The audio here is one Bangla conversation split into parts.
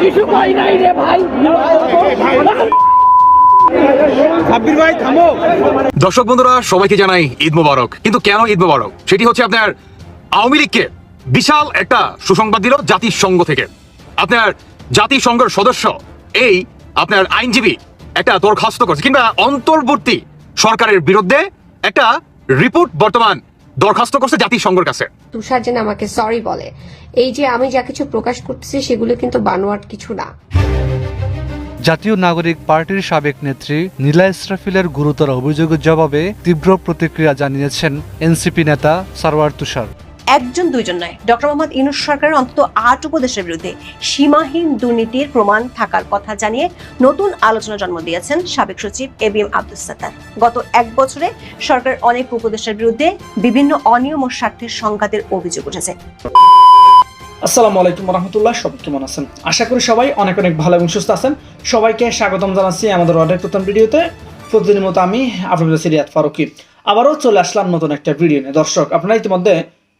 কিছু কই নাই রে ভাই? সাব্বির ভাই থামো। দর্শক বন্ধুরা সবাইকে জানাই ঈদ মোবারক। কিন্তু কেন ঈদ মোবারক? সেটি হচ্ছে আপনার আওয়ামী লীগকে বিশাল একটা সুসংবাদ দিল জাতিসংঘ থেকে। আপনার জাতিসংঘের সদস্য এই আপনার আইনজীবী একটা দরখাস্ত করছে কিংবা অন্তর্বর্তী সরকারের বিরুদ্ধে একটা রিপোর্ট বর্তমান দরখাস্ত করছে জাতিসংঘের কাছে। তুষার যেন আমাকে সরি বলে। এই যে আমি যা কিছু প্রকাশ করতেছি সেগুলো কিন্তু বানোয়াট কিছু না। জাতীয় নাগরিক পার্টির সাবেক নেত্রী নীলা ইসরাফিলের গুরুতর অভিযোগের জবাবে তীব্র প্রতিক্রিয়া জানিয়েছেন এনসিপি নেতা সারওয়ার তুষার। একজন, দুইজন নয়। ডক্টর মোহাম্মদ ইনুস সরকারের অন্তত আট উপদেশের বিরুদ্ধে সীমাহীন দুর্নীতির প্রমাণ থাকার কথা জানিয়ে নতুন আলোচনা জন্ম দিয়েছেন সাবেক সচিব A B M Abdul Sattar. গত এক বছরে সরকারের অনেক উপদেশের বিরুদ্ধে বিভিন্ন অনিয়ম ও স্বার্থের সংঘাতের অভিযোগ উঠেছে। আসসালামু আলাইকুম রহমতুল্লাহ সবাই কেমন আছেন? আশা করি সবাই অনেক অনেক ভালো এবং সুস্থ আছেন। সবাইকে স্বাগতম জানাচ্ছি আমাদের অর্ডার প্রথম ভিডিওতে। প্রতিদিনের মতো আমি আপনাদের সিরিয়াত ফারুকি। আবারও চলে আসলাম নতুন একটা ভিডিও নিয়ে। দর্শক, আপনারা ইতিমধ্যে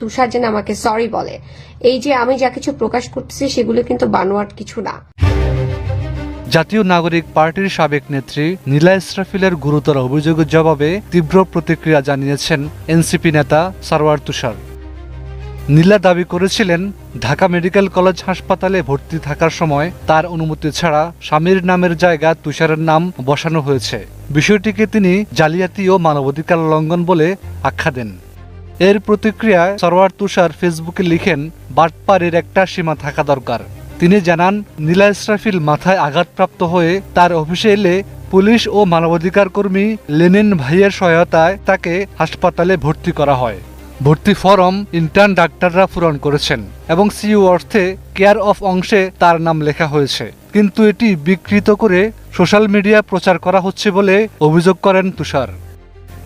তুষার যেন আমাকে সরি বলে। এই যে আমি যা কিছু প্রকাশ করতেছি, সেগুলো কিন্তু বানোয়াট কিছু না। জাতীয় নাগরিক পার্টির সাবেক নেত্রী নীলা ইসরাফিলের গুরুতর অভিযোগের জবাবে তীব্র প্রতিক্রিয়া জানিয়েছেন এনসিপি নেতা সারওয়ার তুষার। নীলা দাবি করেছিলেন, ঢাকা মেডিকেল কলেজ হাসপাতালে ভর্তি থাকার সময় তার অনুমতি ছাড়া স্বামীর নামের জায়গা তুষারের নাম বসানো হয়েছে। বিষয়টিকে তিনি জালিয়াতি ও মানবাধিকার লঙ্ঘন বলে আখ্যা দেন। এর প্রতিক্রিয়ায় সরওয়ার তুষার ফেসবুকে লিখেন, বাটপাড়ের একটা সীমা থাকা দরকার। তিনি জানান, নীলা ইসরাফিল মাথায় আঘাতপ্রাপ্ত হয়ে তার অফিসে এলে পুলিশ ও মানবাধিকার কর্মী লেনিন ভাইয়ের সহায়তায় তাকে হাসপাতালে ভর্তি করা হয়। ভর্তি ফরম ইন্টার্ন ডাক্তাররা পূরণ করেছেন এবং সিইউ অর্থে কেয়ার অফ অংশে তার নাম লেখা হয়েছে। কিন্তু এটি বিকৃত করে সোশ্যাল মিডিয়া প্রচার করা হচ্ছে বলে অভিযোগ করেন তুষার।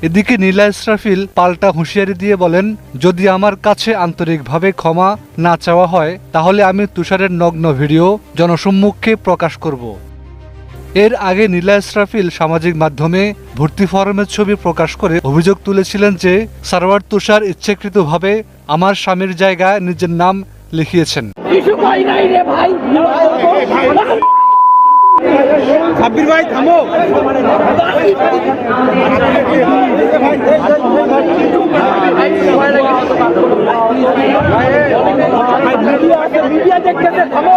এদিকে নীলা ইসরাফিল পাল্টা হুঁশিয়ারি দিয়ে বলেন, যদি আমার কাছে আন্তরিকভাবে ক্ষমা না চাওয়া হয়, তাহলে আমি তুষারের নগ্ন ভিডিও জনসম্মুখে প্রকাশ করব। এর আগে নীলা ইসরাফিল সামাজিক মাধ্যমে ভর্তি ফরমের ছবি প্রকাশ করে অভিযোগ তুলেছিলেন যে সারওয়ার তুষার ইচ্ছাকৃতভাবে আমার স্বামীর জায়গায় নিজের নাম লিখিয়েছেন। ভাই? সাব্বির ভাই থামো। মিডিয়া দেখতেছে থামো।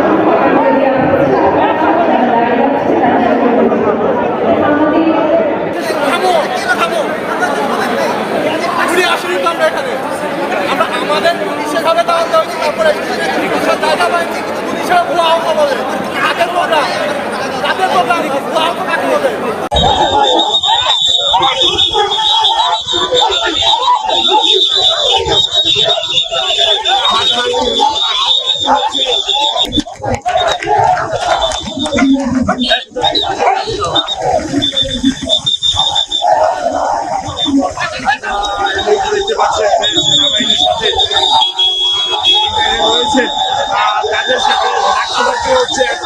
আমরা এখানে। আমরা আমাদের পুলিশের ভাবে দাওয়াত হয়েছে, তারপরে চিকিৎসার জায়গা পুলিশের ভুয়া অঙ্ক বলে কাকের প্রোগ্রাম কাকের প্রোগ্রাম ভুয়া অঙ্ক কাকে বলে Thank you. আমাদের সাথে হচ্ছে এক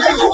Oh,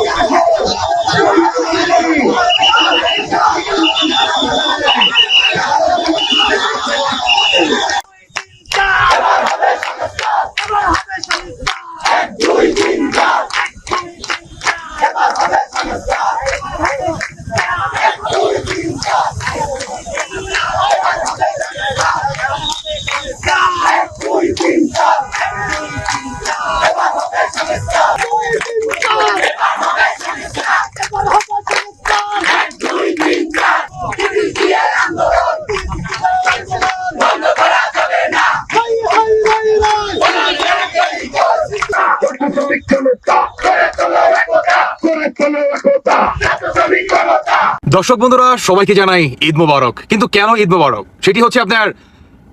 দর্শক বন্ধুরা, সবাইকে জানাই ঈদ মোবারক। কিন্তু কেন ঈদ মোবারক? সেটি হচ্ছে আপনার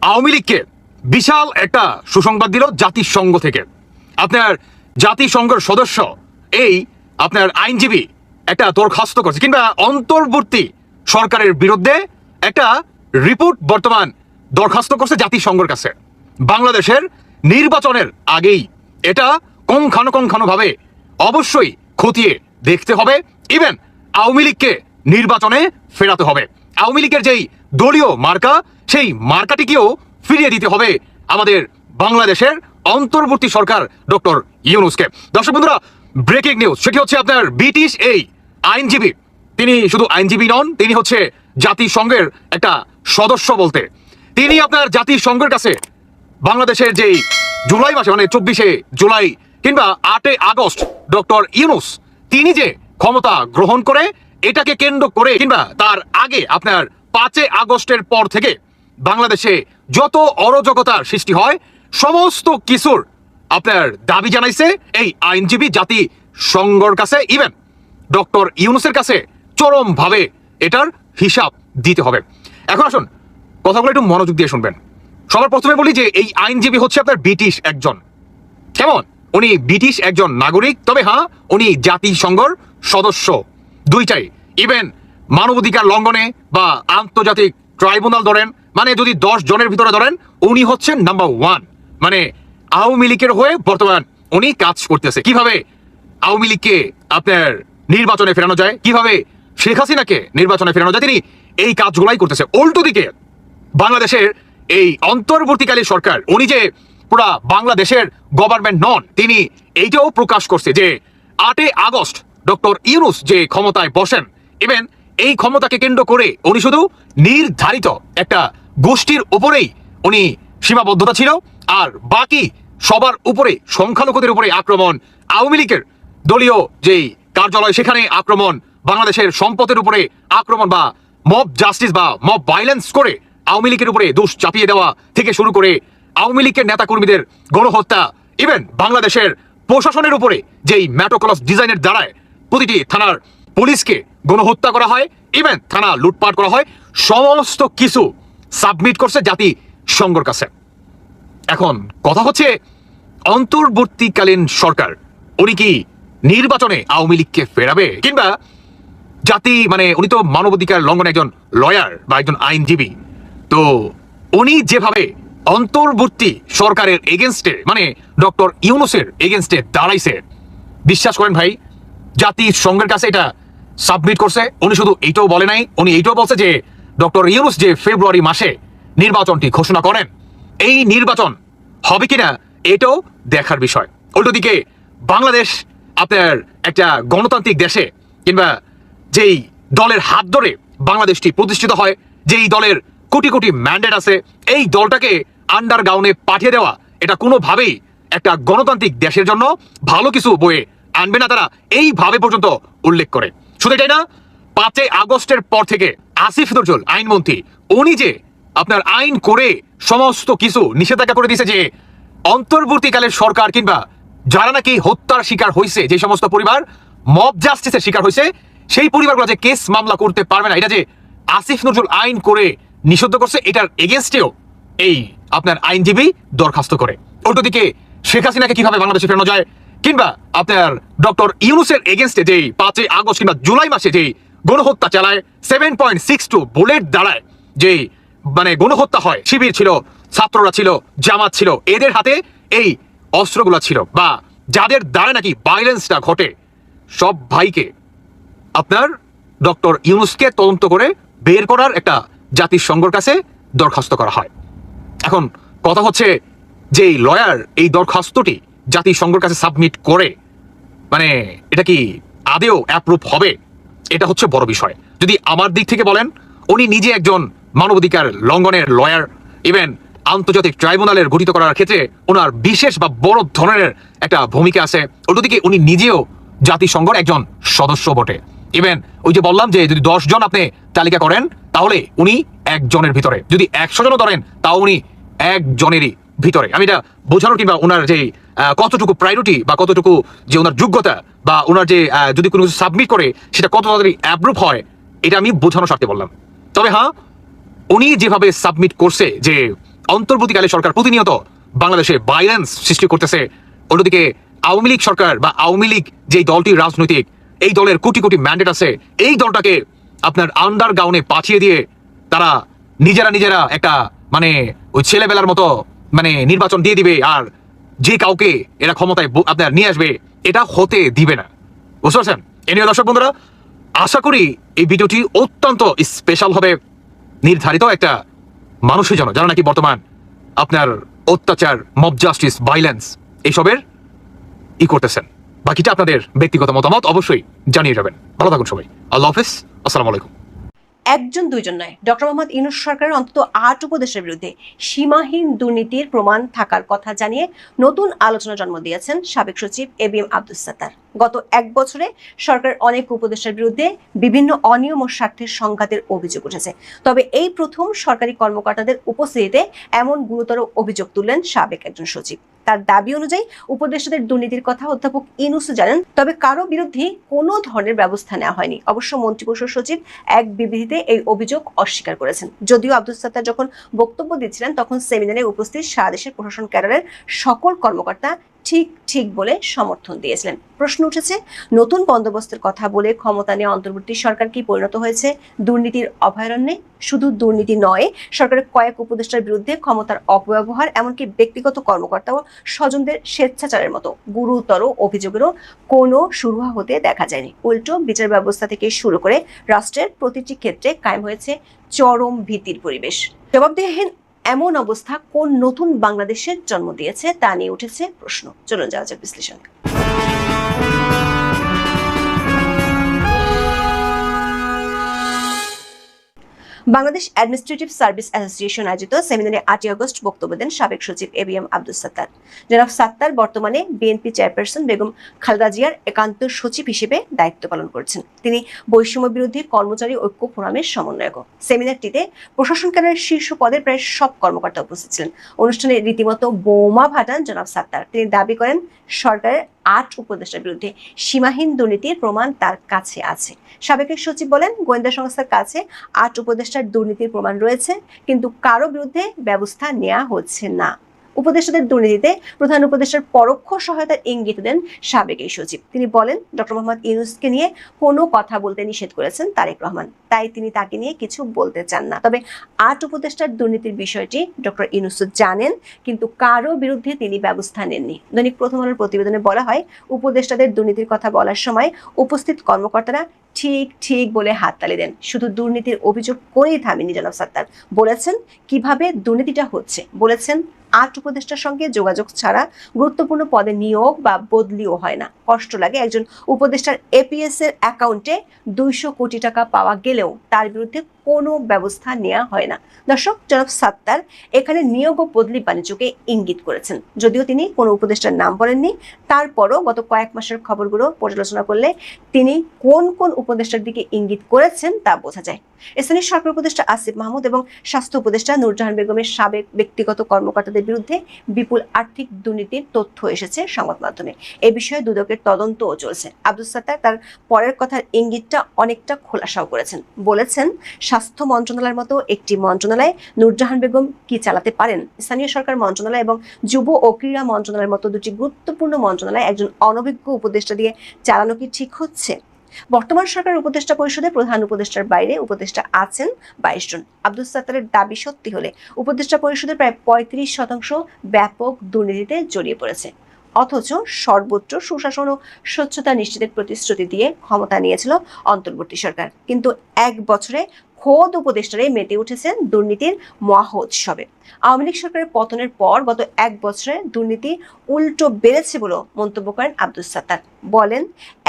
আওয়ামী লীগকে বিশাল একটা সুসংবাদ দিল জাতিসংঘ থেকে। আপনার জাতিসংঘের সদস্য এই আপনার আইনজীবী একটা দরখাস্ত করছে, কিংবা অন্তর্বর্তী সরকারের বিরুদ্ধে একটা রিপোর্ট বর্তমান দরখাস্ত করছে জাতিসংঘের কাছে। বাংলাদেশের নির্বাচনের আগেই এটা কংখানুকংখানুভাবে অবশ্যই খতিয়ে দেখতে হবে। ইভেন আওয়ামী লীগকে নির্বাচনে ফেরাতে হবে। আওয়ামী লীগের যেই দলীয় মার্কা, সেই মার্কাটিকেও ফিরিয়ে দিতে হবে আমাদের বাংলাদেশের অন্তর্বর্তী সরকার ডক্টর ইউনুসকে। দর্শক বন্ধুরা, ব্রেকিং নিউজ, সেটি হচ্ছে আপনার ব্রিটিশ এই আইনজীবী। তিনি শুধু আইনজীবী নন, তিনি হচ্ছে জাতিসংঘের একটা সদস্য বলতে। তিনি আপনার জাতিসংঘের কাছে বাংলাদেশের যেই জুলাই মাসে মানে চব্বিশে জুলাই কিংবা আটে আগস্ট ডক্টর ইউনুস, তিনি যে ক্ষমতা গ্রহণ করে এটাকে কেন্দ্র করে কিংবা তার আগে আপনার পাঁচে আগস্টের পর থেকে বাংলাদেশে যত অরাজকতার সৃষ্টি হয়, সমস্ত কিছুর আপনার দাবি জানাইছে, এই আইনজীবী জাতি সংঘর কাছে ইভেন ডক্টর ইউনুসের কাছে চরমভাবে এটার হিসাব দিতে হবে। এখন আসুন, কথাগুলো একটু মনোযোগ দিয়ে শুনবেন। সবার প্রথমে বলি যে এই আইনজীবী হচ্ছে আপনার ব্রিটিশ একজন। কেমন? উনি ব্রিটিশ একজন নাগরিক, তবে হ্যাঁ উনি জাতিসংঘর সদস্য। দুইটাই। ইভেন মানবাধিকার লঙ্ঘনে বা আন্তর্জাতিক ট্রাইব্যুনাল ধরেন মানে যদি দশ জনের ভিতরে ধরেন, উনি হচ্ছেন নাম্বার ওয়ান মানে আওয়ামী লীগের হয়ে বর্তমান উনি কাজ করতেছে। কীভাবে আওয়ামী লীগকে আপনার নির্বাচনে ফেরানো যায়? কীভাবে শেখ হাসিনাকে নির্বাচনে ফেরানো যায়? তিনি এই কাজগুলাই করতেছে। উল্টো দিকে, বাংলাদেশের এই অন্তর্বর্তীকালীন সরকার, উনি যে পুরা বাংলাদেশের গভর্নমেন্ট নন, তিনি এইটাও প্রকাশ করছে যে আটই আগস্ট ডক্টর ইউনুস যে ক্ষমতায় বসেন ইভেন এই ক্ষমতাকে কেন্দ্র করে উনি শুধু নির্ধারিত একটা গোষ্ঠীর উপরেই উনি সীমাবদ্ধতা ছিল, আর বাকি সবার উপরে, সংখ্যালঘুদের উপরে আক্রমণ, আওয়ামী লীগের দলীয় যেই কার্যালয়, সেখানে আক্রমণ, বাংলাদেশের সম্পদের উপরে আক্রমণ বা মব জাস্টিস বা মব ভাইলেন্স করে আওয়ামী লীগের উপরে দোষ চাপিয়ে দেওয়া থেকে শুরু করে আওয়ামী লীগের নেতাকর্মীদের গণহত্যা ইভেন বাংলাদেশের প্রশাসনের উপরে যেই ম্যাটোকলস ডিজাইনের দ্বারায় প্রতিটি থানার পুলিশকে গণহত্যা করা হয় ইভেন থানা লুটপাট করা হয়, সমস্ত কিছু সাবমিট করছে জাতি সংঘর কাছে। এখন কথা হচ্ছে, অন্তর্বর্তীকালীন সরকার, উনি কি নির্বাচনে আওয়ামী লীগকে ফেরাবে? কিংবা জাতি মানে উনি তো মানবাধিকার লঙ্ঘনে একজন লয়ার বা একজন আইনজীবী, তো উনি যেভাবে অন্তর্বর্তী সরকারের এগেনস্টে মানে ডক্টর ইউনুসের এগেনস্টে দাঁড়াইছে, বিশ্বাস করেন ভাই জাতিসংঘের কাছে এটা সাবমিট করছে। উনি শুধু এইটাও বলে নাই, উনি এইটাও বলছে যে, ডক্টর ইউনুস যে ফেব্রুয়ারি মাসে নির্বাচনটি ঘোষণা করেন, এই নির্বাচন হবে কিনা এটাও দেখার বিষয়। উল্টো দিকে বাংলাদেশ আপনার একটা গণতান্ত্রিক দেশে কিংবা যেই দলের হাত ধরে বাংলাদেশটি প্রতিষ্ঠিত হয়, যেই দলের কোটি কোটি ম্যান্ডেট আছে, এই দলটাকে আন্ডার গাউনে পাঠিয়ে দেওয়া, এটা কোনোভাবেই একটা গণতান্ত্রিক দেশের জন্য ভালো কিছু বয়ে আনবে না তারা। এইভাবে পর্যন্ত উল্লেখ করে। শুধু এটাই না, পাঁচই আগস্টের পর থেকে আসিফ নজরুল, আইনমন্ত্রী উনি যে আপনার আইন করে সমস্ত কিছু নিষেধাজ্ঞা করে দিয়েছে যে অন্তর্বর্তীকালের সরকার কিংবা যারা নাকি হত্যার শিকার হয়েছে যে সমস্ত পরিবার মব জাস্টিসের শিকার হয়েছে সেই পরিবারগুলো যে কেস মামলা করতে পারবে না, এটা যে আসিফ নজরুল আইন করে নিষিদ্ধ করছে, এটার এগেনস্টেও এই আপনার আইনজীবী দরখাস্ত করে। উল্টো দিকে শেখ হাসিনাকে কীভাবে বাংলাদেশে ফেরানো যায় কিংবা আপনার ডক্টর ইউনুসের এগেনস্টে যেই পাঁচই আগস্ট কিংবা জুলাই মাসে যেই গণহত্যা চালায় seven point six two bullet দাঁড়ায়, যেই মানে গণহত্যা হয়, শিবির ছিল, ছাত্ররা ছিল, জামাত ছিল, এদের হাতে এই অস্ত্রগুলো ছিল বা যাদের দ্বারা নাকি ভাইলেন্সটা ঘটে, সব ভাইকে আপনার ডক্টর ইউনুসকে তদন্ত করে বের করার একটা জাতিসংঘর কাছে দরখাস্ত করা হয়। এখন কথা হচ্ছে যে এই লয়ার এই দরখাস্তটি জাতিসংঘর কাছে সাবমিট করে মানে এটা কি আদেও অ্যাপ্রুভ হবে? এটা হচ্ছে বড় বিষয়। যদি আমার দিক থেকে বলেন, উনি নিজে একজন মানবাধিকার লঙ্ঘনের লয়ার ইভেন আন্তর্জাতিক ট্রাইব্যুনালের গঠিত করার ক্ষেত্রে ওনার বিশেষ বা বড় ধরনের একটা ভূমিকা আছে। অন্যদিকে উনি নিজেও জাতিসংঘর একজন সদস্য বটে। ইভেন ওই যে বললাম যে যদি জন আপনি তালিকা করেন, তাহলে উনি একজনের ভিতরে। যদি একশো জনও ধরেন, তাও উনি একজনেরই। ভিতরে। আমি এটা বোঝানোর কিংবা ওনার যে কতটুকু প্রায়োরিটি বা কতটুকু যে ওনার যোগ্যতা বা ওনার যে যদি কোনো কিছু সাবমিট করে, সেটা কত তাড়াতাড়ি অ্যাপ্রুভ হয়, এটা আমি বোঝানোর স্বার্থে বললাম। তবে হ্যাঁ উনি যেভাবে সাবমিট করছে যে, অন্তর্বর্তীকালে সরকার প্রতিনিয়ত বাংলাদেশে ভাইলেন্স সৃষ্টি করতেছে, অন্যদিকে আওয়ামী লীগ সরকার বা আওয়ামী লীগ যে দলটি রাজনৈতিক, এই দলের কোটি কোটি ম্যান্ডেট আছে, এই দলটাকে আপনার আন্ডার গাউনে পাঠিয়ে দিয়ে তারা নিজেরা নিজেরা একটা মানে ওই ছেলেবেলার মতো মানে নির্বাচন দিয়ে দিবে আর যে কাউকে এরা ক্ষমতায় আপনার নিয়ে আসবে, এটা হতে দিবে না। বুঝতে পারছেন? এ নিয়ে দর্শক বন্ধুরা, আশা করি এই ভিডিওটি অত্যন্ত স্পেশাল হবে, নির্ধারিত একটা মানুষের জন্য, যারা নাকি বর্তমান আপনার অত্যাচার মব জাস্টিস ভাইলেন্স এইসবের ই করতেছেন। বাকিটা আপনাদের ব্যক্তিগত মতামত অবশ্যই জানিয়ে যাবেন। ভালো থাকুন সবাই। আল্লাহ হাফিজ। আসসালামু আলাইকুম। একজন, দুইজন নয়। ডক্টর মোহাম্মদ ইউনুস সরকারের অন্তত আট উপদেশের বিরুদ্ধে সীমাহীন দুর্নীতির প্রমাণ থাকার কথা জানিয়ে নতুন আলোচনা জন্ম দিয়েছেন সাবেক সচিব A B M Abdul Sattar. গত এক বছরে সরকারের অনেক উপদেষ্টার বিরুদ্ধে বিভিন্ন অনিয়ম ও স্বার্থের সংঘাতের অভিযোগ উঠেছে। তবে এই প্রথম সরকারি কর্মকর্তাদের উপস্থিতিতে এমন গুরুতর অভিযোগ তুললেন সাবেক একজন সচিব। তার দাবি অনুযায়ী উপদেষ্টাদের দুর্নীতির কথা অধ্যাপক ইনুসু জানান, তবে কারও বিরুদ্ধে কোনো ধরনের ব্যবস্থা নেওয়া হয়নি। অবশ্য মন্ত্রিপরিষদ সচিব এক বিবৃতিতে এই অভিযোগ অস্বীকার করেছেন। যদিও আব্দুল সাত্তার যখন বক্তব্য দিচ্ছিলেন, তখন সেমিনারে উপস্থিত সারা দেশের প্রশাসন ক্যাডারের সকল কর্মকর্তা ঠিক ঠিক বলে সমর্থন দিয়েছিলেন। প্রশ্ন উঠেছে, নতুন বন্দোবস্তের কথা বলে ক্ষমতা নিয়ে অন্তর্বর্তী সরকার কি পরিণত হয়েছে? দুর্নীতির অভয়ারণ্যে? শুধু দুর্নীতি নয়, সরকারের কয়েক উপদেষ্টার বিরুদ্ধে ক্ষমতার অপব্যবহার, এমনকি ব্যক্তিগত কর্মকর্তা ও স্বজনদের স্বেচ্ছাচারের মতো গুরুতর অভিযোগেরও কোনো শুরু হতে দেখা যায়নি। উল্টো, বিচার ব্যবস্থা থেকে শুরু করে রাষ্ট্রের প্রতিটি ক্ষেত্রে কায়েম হয়েছে চরম ভীতির পরিবেশ। জবাবদিহীন এমন অবস্থা কোন নতুন বাংলাদেশের জন্ম দিয়েছে তা নিয়ে উঠেছে প্রশ্ন। চলুন যাওয়া যাক বিশ্লেষণে। বাংলাদেশ অ্যাডমিনিস্ট্রেটিভ সার্ভিস অ্যাসোসিয়েশন আয়োজিত সেমিনারে আটই আগস্ট বক্তব্য দেন সাবেক সচিব A B M Abdul Sattar. জনাব সাত্তার বর্তমানে বিএনপি চেয়ারপারসন বেগম খালেদা জিয়ার একান্ত সচিব হিসেবে দায়িত্ব পালন করছেন। তিনি বৈষম্য বিরোধী কর্মচারী ঐক্য ফোরামের সমন্বয়ক। সেমিনারটিতে প্রশাসন কেন্দ্রের শীর্ষ পদের প্রায় সব কর্মকর্তা উপস্থিত ছিলেন। অনুষ্ঠানে রীতিমতো বোমা ফাটান জনাব সাত্তার। তিনি দাবি করেন, সরকারের আট উপদেষ্টার বিরুদ্ধে সীমাহীন দুর্নীতির প্রমাণ তার কাছে আছে। সাবেক সচিব বলেন, গোয়েন্দা সংস্থার কাছে আট উপদেষ্টার দুর্নীতির প্রমাণ রয়েছে, কিন্তু কারও বিরুদ্ধে ব্যবস্থা নেওয়া হচ্ছে না। উপদেষ্টাদের দুর্নীতিতে প্রধান উপদেষ্টার পরোক্ষ সহায়তার ইঙ্গিত দেন সাবেক এই সচিব। তিনি বলেন ডক্টর মোহাম্মদ ইউনুসকে নিয়ে কোনো কথা বলতে নিষেধ করেছেন তারেক রহমান। তাই তিনি তাকে নিয়ে কিছু বলতে চান না। তবে আট উপদেষ্টার দুর্নীতির বিষয়টি ডক্টর ইউনুস জানেন, কিন্তু কারও বিরুদ্ধে তিনি ব্যবস্থা নেননি। দৈনিক প্রথম আলোর প্রতিবেদনে বলা হয়, উপদেষ্টাদের দুর্নীতির কথা বলার সময় উপস্থিত কর্মকর্তারা ঠিক ঠিক বলে হাততালি দেন। শুধু দুর্নীতির অভিযোগ করেই থামেনি জনাব সাত্তার। বলেছেন, কীভাবে দুর্নীতিটা হচ্ছে? বলেছেন আট উপদেষ্টার সঙ্গে যোগাযোগ ছাড়া গুরুত্বপূর্ণ পদে নিয়োগ বা বদলিও হয় না। কষ্ট লাগে একজন উপদেষ্টার এপিএস এর অ্যাকাউন্টে দুইশো কোটি টাকা পাওয়া গেলেও তার বিরুদ্ধে কোনো ব্যবস্থা নেওয়া হয় না। দর্শক, জনাব সাত্তার এখানে নিয়োগ ও বদলি বাণিজ্যকে ইঙ্গিত করেছেন। যদিও তিনি কোনো উপদেষ্টার নাম বলেননি, তারপরও গত কয়েক মাসের খবরগুলো পর্যালোচনা করলে তিনি কোন কোন উপদেষ্টার দিকে ইঙ্গিত করেছেন তা বোঝা যায়। স্থানীয় সরকার উপদেষ্টা আসিফ মাহমুদ এবং স্বাস্থ্য উপদেষ্টা নুরজাহান বেগমের সাবেক ব্যক্তিগত কর্মকর্তাদের বিরুদ্ধে বিপুল আর্থিক দুর্নীতির তথ্য এসেছে সংবাদ মাধ্যমে। এ বিষয়ে দুদকের তদন্তও চলছে। আব্দুল সাত্তার তার পরের কথার ইঙ্গিতটা অনেকটা খোলাসাও করেছেন। বলেছেন, স্বাস্থ্য মন্ত্রণালয়ের মতো একটি মন্ত্রণালয় নূরজাহান বেগম কি চালাতে পারেন? স্থানীয় সরকার মন্ত্রণালয় এবং যুব ও ক্রীড়া মন্ত্রণালয়ের মতো দুটি গুরুত্বপূর্ণ মন্ত্রণালয় একজন অনভিজ্ঞ উপদেষ্টা দিয়ে চালানো কি ঠিক হচ্ছে? বর্তমান সরকার উপদেষ্টা পরিষদে প্রধান উপদেষ্টার বাইরে উপদেষ্টা আছেন বাইশ জন। আব্দুল সাত্তারের দাবি সত্যি হলে উপদেষ্টা পরিষদের প্রায় পঁয়ত্রিশ শতাংশ ব্যাপক দুর্নীতিতে জড়িয়ে পড়েছে। অথচ সর্বোচ্চ সুশাসন ও স্বচ্ছতা নিশ্চিতের প্রতিশ্রুতি দিয়ে ক্ষমতা নিয়েছিল অন্তর্বর্তী সরকার। কিন্তু এক বছরে খোদ উপদেষ্টারে মেতে উঠেছেন দুর্নীতির মহোৎসবে। আওয়ামী লীগ সরকারের পতনের পর গত এক বছরে দুর্নীতি উল্টো বেড়েছে বলেও মন্তব্য করেন আব্দুল সাত্তার। বলেন,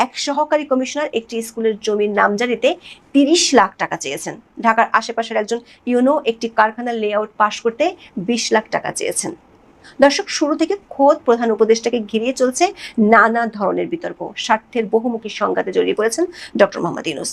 এক সহকারী কমিশনার একটি স্কুলের জমির নামজারিতে তিরিশ লাখ টাকা চেয়েছেন। ঢাকার আশেপাশের একজন ইউনো একটি কারখানার লেআউট পাশ করতে বিশ লাখ টাকা চেয়েছেন। দর্শক, শুরু থেকে খোদ প্রধান উপদেষ্টাকে ঘিরিয়ে চলছে নানা ধরনের বিতর্ক। স্বার্থের বহুমুখী সংঘাতে জড়িয়ে পড়েছেন ডক্টর মোহাম্মদ ইউনুস।